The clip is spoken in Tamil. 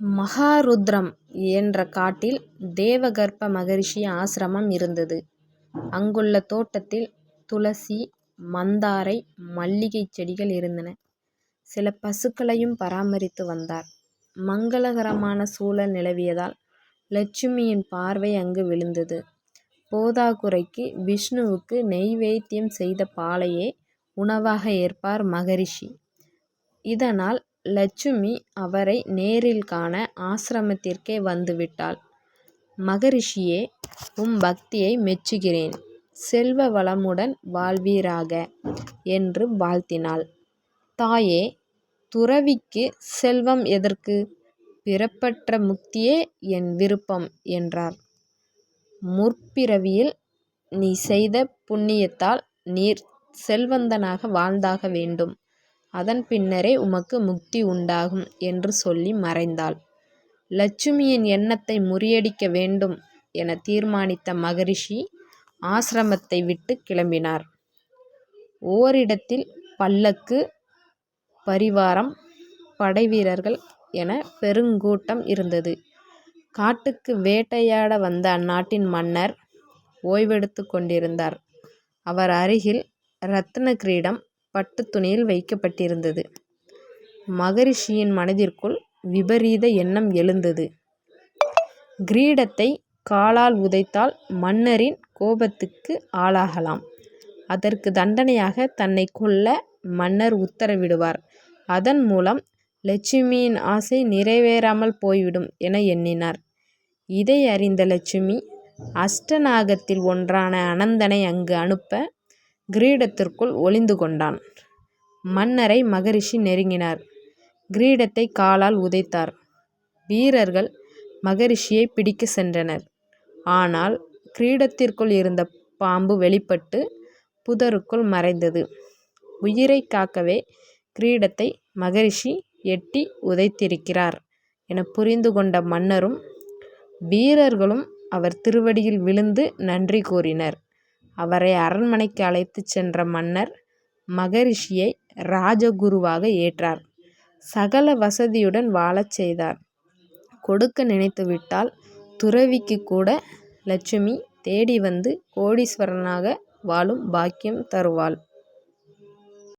மகாருத்ரம் என்ற காட்டில் தேவகர்ப்ப மகரிஷி ஆசிரமம் இருந்தது. அங்குள்ள தோட்டத்தில் துளசி, மந்தாரை, மல்லிகைச் செடிகள் இருந்தன. சில பசுக்களையும் பராமரித்து வந்தார். மங்களகரமான சூழல் நிலவியதால் லட்சுமியின் பார்வை அங்கு விழுந்தது. போதாக்குறைக்கு விஷ்ணுவுக்கு நெய்வேத்தியம் செய்த பாலையே உணவாக ஏற்பார் மகரிஷி. இதனால் லட்சுமி அவரை நேரில் காண ஆசிரமத்திற்கே வந்துவிட்டாள். மகரிஷியே உம் பக்தியை மெச்சுகிறேன். செல்வ வளமுடன் வாழ்வீராக என்று வாழ்த்தினாள். தாயே துறவிக்குச் செல்வம் எதற்கு? பிறப்பற்ற முக்தியே என் விருப்பம் என்றார். முற்பிறவியில் நீ செய்த புண்ணியத்தால் நீர் செல்வந்தனாக வாழ்ந்தாக வேண்டும். அதன் பின்னரே உமக்கு முக்தி உண்டாகும் என்று சொல்லி மறைந்தாள். லட்சுமியின் எண்ணத்தை முறியடிக்க வேண்டும் என தீர்மானித்த மகரிஷி ஆசிரமத்தை விட்டு கிளம்பினார். ஓரிடத்தில் பல்லக்கு, பரிவாரம், படைவீரர்கள் என பெருங்கூட்டம் இருந்தது. காட்டுக்கு வேட்டையாட வந்த அந்நாட்டின் மன்னர் ஓய்வெடுத்துக் கொண்டிருந்தார். அவர் அருகில் ரத்ன கிரீடம் பட்டுத் துணியில் வைக்கப்பட்டிருந்தது. மகரிஷியின் மனதிற்குள் விபரீத எண்ணம் எழுந்தது. கிரீடத்தைக் காலால் உதைத்தால் மன்னரின் கோபத்துக்கு ஆளாகலாம். அதற்கு தண்டனையாக தன்னைக் கொல்ல மன்னர் உத்தரவிடுவார். அதன் மூலம் லட்சுமியின் ஆசை நிறைவேறாமல் போய்விடும் என எண்ணினார். இதை அறிந்த லட்சுமி அஷ்டநாகத்தில் ஒன்றான அனந்தனை அங்கு அனுப்ப கிரீடத்திற்குள் ஒளிந்து கொண்டான். மன்னரை மகரிஷி நெருங்கினார். கிரீடத்தை காலால் உதைத்தார். வீரர்கள் மகரிஷியைப் பிடிக்கச் சென்றனர். ஆனால் கிரீடத்திற்குள் இருந்த பாம்பு வெளிப்பட்டு புதருக்குள் மறைந்தது. உயிரைக் காக்கவே கிரீடத்தை மகரிஷி எட்டி உதைத்திருக்கிறார் எனப் புரிந்து கொண்ட மன்னரும் வீரர்களும் அவர் திருவடியில் விழுந்து நன்றி கூறினர். அவரை அரண்மனைக்கு அழைத்துச் சென்ற மன்னர் மகரிஷியை ராஜகுருவாக ஏற்றார். சகல வசதியுடன் வாழச் செய்தார். கொடுக்க நினைத்துவிட்டால் துறவிக்குக் கூட லட்சுமி தேடி வந்து கோடீஸ்வரனாக வாழும் பாக்கியம் தருவாள்.